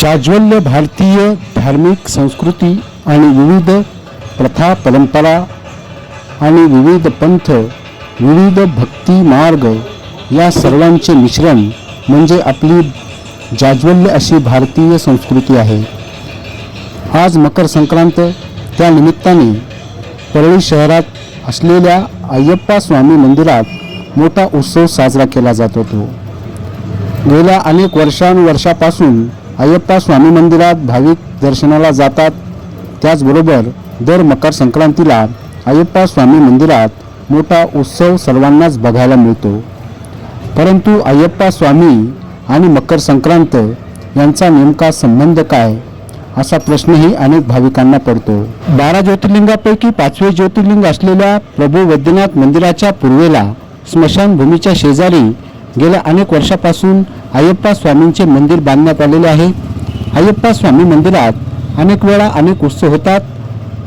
जाज्वल्य भारतीय धार्मिक संस्कृती आणि विविध प्रथा परंपरा आणि विविध पंथ विविध भक्ती मार्ग या सर्वांचे मिश्रण म्हणजे आपली जाज्वल्य अशी भारतीय संस्कृती आहे. आज मकर संक्रांत त्या निमित्ताने परळी शहरात असलेल्या अय्यप्पा स्वामी मंदिरात मोठा उत्सव साजरा केला जात होतो. गेल्या अनेक वर्षानुवर्षापासून अय्यप्पा स्वामी मंदिरात भाविक दर्शनाला जातात. त्याचबरोबर दर मकर संक्रांतीला अय्यप्पा स्वामी मंदिरात मोठा उत्सव सर्वांनाच बघायला मिळतो. परंतु अय्यप्पा स्वामी आणि मकर संक्रांत यांचा नेमका संबंध काय? असा प्रश्नही अनेक भाविकांना पडतो. बारा ज्योतिर्लिंगापैकी पाचवे ज्योतिर्लिंग असलेल्या प्रभू वैद्यनाथ मंदिराच्या पूर्वेला स्मशानभूमीच्या शेजारी गेल्या अनेक वर्षापासून अय्यप्पा स्वामींचे मंदिर बांधण्यात आलेले आहे. अय्यप्पा स्वामी मंदिरात अनेक वेळा अनेक उत्सव होतात.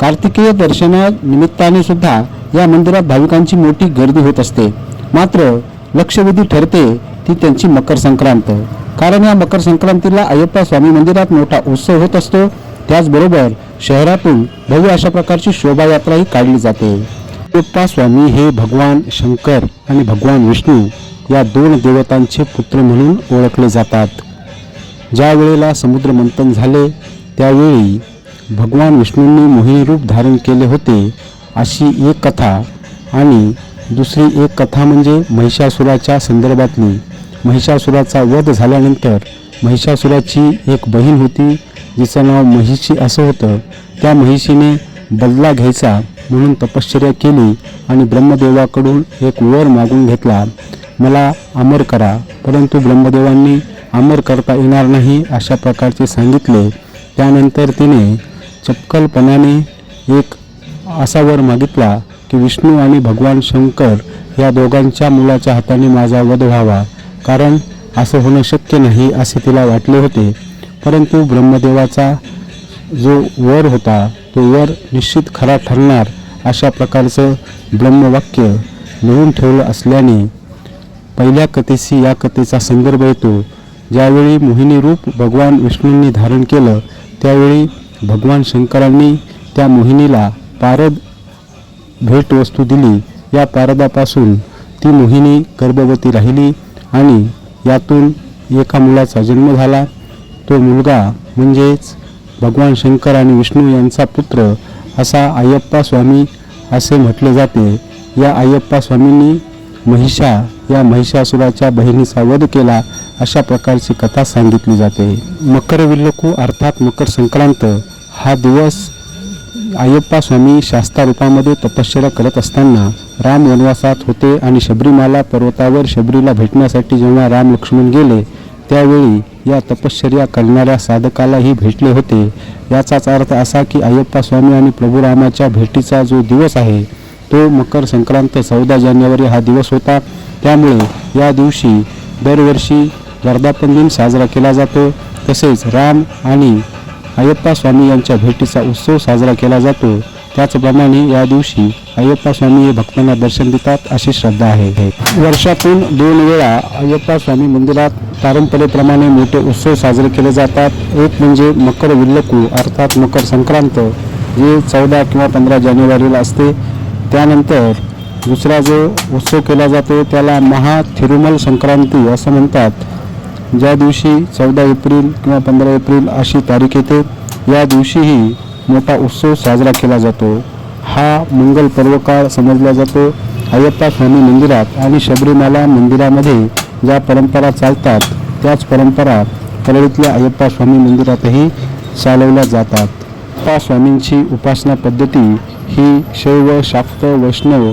कार्तिकेय दर्शना निमित्ताने सुद्धा या मंदिरात भाविकांची मोठी गर्दी होत असते. मात्र लक्षवेधी ठरते ती त्यांची मकर संक्रांत. कारण या मकर संक्रांतीला अय्यप्पा स्वामी मंदिरात मोठा उत्सव होत असतो. त्याचबरोबर शहरातून भव्य अशा प्रकारची शोभायात्राही काढली जाते. अय्यप्पा स्वामी हे भगवान शंकर आणि भगवान विष्णू या दोन देवतांचे पुत्र म्हणून ओळखले जातात. ज्या वेळेला समुद्र मंथन झाले त्यावेळी भगवान विष्णूंनी मोहिनी रूप धारण केले होते अशी एक कथा आणि दुसरी एक कथा म्हणजे महिषासुराच्या संदर्भातली. महिषासुराचा वध झाल्यानंतर महिषासुराची एक बहीण होती जिचं नाव महिषी असं होतं. त्या महिषीने बदला घ्यायचा म्हणून तपश्चर्या केली आणि ब्रह्मदेवाकडून एक वर मागून घेतला. मला अमर करा. परंतु ब्रह्मदेवांनी अमर करता येणार नाही अशा प्रकारचे सांगितले. त्यानंतर तिने चपकलपणाने एक असा वर मागितला की विष्णू आणि भगवान शंकर या दोघांच्या मुलाच्या हाताने माझा वध व्हावा. कारण असं होणं शक्य नाही असे तिला वाटले होते. परंतु ब्रह्मदेवाचा जो वर होता तो वर निश्चित खरा ठरणार अशा प्रकारचं ब्रह्मवाक्य लिहून ठेवलं असल्याने पहिल्या कथेशी या कथेचा संदर्भ येतो. ज्यावेळी मोहिनी रूप भगवान विष्णूंनी धारण केलं त्यावेळी भगवान शंकरांनी त्या मोहिनीला पारद भेटवस्तू दिली. या पारदापासून ती मोहिनी गर्भवती राहिली आणि यातून एका मुलाचा जन्म झाला. तो मुलगा म्हणजेच भगवान शंकर आणि विष्णू यांचा पुत्र असा अय्यप्पा स्वामी असे म्हटले जाते. या अय्यप्पा स्वामींनी महिषा या महिषासुराच्या बहिणीचा वध केला अशा प्रकारची कथा सांगितली जाते. मकर विल्लकू अर्थात मकर संक्रांत हा दिवस अय्यप्पा स्वामी शास्ता रूपामध्ये तपश्चर्या करत असताना राम वनवासात होते आणि शबरीमाला पर्वतावर शबरीला भेटण्यासाठी जेव्हा राम लक्ष्मण गेले त्यावेळी या तपश्चर्या करणाऱ्या साधकालाही भेटले होते. याचाच अर्थ असा की अय्यप्पा स्वामी आणि प्रभू रामाच्या भेटीचा जो दिवस आहे तो मकर संक्रांत चौदा जानेवारी हा दिवस होता. त्यामुळे या दिवशी दरवर्षी वर्धापन दिन साजरा केला जातो. तसेच राम आणि अय्यप्पा स्वामी यांच्या भेटीचा उत्सव साजरा केला जातो. त्याचप्रमाणे या दिवशी अय्यप्पा स्वामी हे भक्तांना दर्शन देतात अशी श्रद्धा आहे. वर्षातून दोन वेळा अय्यप्पा स्वामी मंदिरात पारंपरेप्रमाणे मोठे उत्सव साजरे केले जातात. एक म्हणजे मकर विल्लकू अर्थात मकर संक्रांत जे चौदा किंवा पंधरा जानेवारीला असते. त्यानंतर दुसरा जो उत्सव केला जातो त्याला महा थिरुमल संक्रांती असं म्हणतात. ज्या दिवशी चौदा एप्रिल किंवा पंधरा एप्रिल अशी तारीख येते या दिवशीही मोठा उत्सव साजरा केला जातो. हा मंगल पर्वकाळ समजला जातो. अय्यप्पा स्वामी मंदिरात आणि शबरीमाला मंदिरामध्ये ज्या परंपरा चालतात त्याच परंपरा परळीतल्या अय्यप्पा स्वामी मंदिरातही चालवल्या जातात. अप्पा स्वामींची उपासना पद्धती ही शैव शाक्त वैष्णव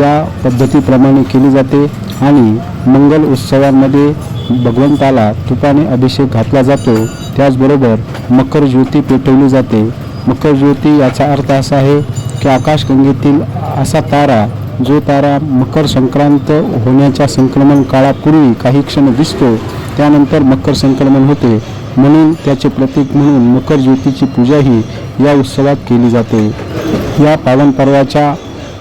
या पद्धतीप्रमाणे केली जाते आणि मंगल उत्सवांमध्ये भगवंताला तुपाने अभिषेक घातला जातो. त्याचबरोबर मकर ज्योती पेटवली जाते. मकर ज्योती याचा अर्थ असा आहे की आकाशगंगेतील असा तारा जो तारा मकर संक्रांत होण्याच्या संक्रमण काळापूर्वी काही क्षण दिसतो त्यानंतर मकर संक्रमण होते. म्हणून त्याचे प्रतीक म्हणून मकर ज्योतीची पूजाही या उत्सवात केली जाते. या पावनपर्वाच्या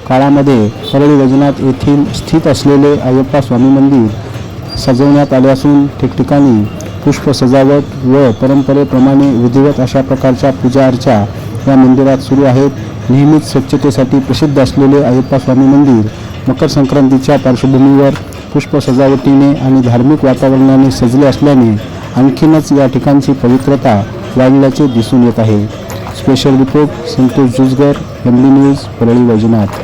काळामध्ये परळी वैजनाथ येथील स्थित असलेले अय्यप्पा स्वामी मंदिर सजवण्यात आले असून ठिकठिकाणी पुष्प सजावट व परंपरेप्रमाणे विधिवत अशा प्रकारच्या पूजा अर्चा या मंदिरात सुरू आहेत. नेहमीच स्वच्छतेसाठी प्रसिद्ध असलेले अय्यप्पा स्वामी मंदिर मकर संक्रांतीच्या पार्श्वभूमीवर पुष्प सजावटीने आणि धार्मिक वातावरणाने सजले असल्याने आणखीनच या ठिकाणची पवित्रता वाढल्याचे दिसून येत आहे. Special report Santosh Jujgar MD news Parli Vaijnath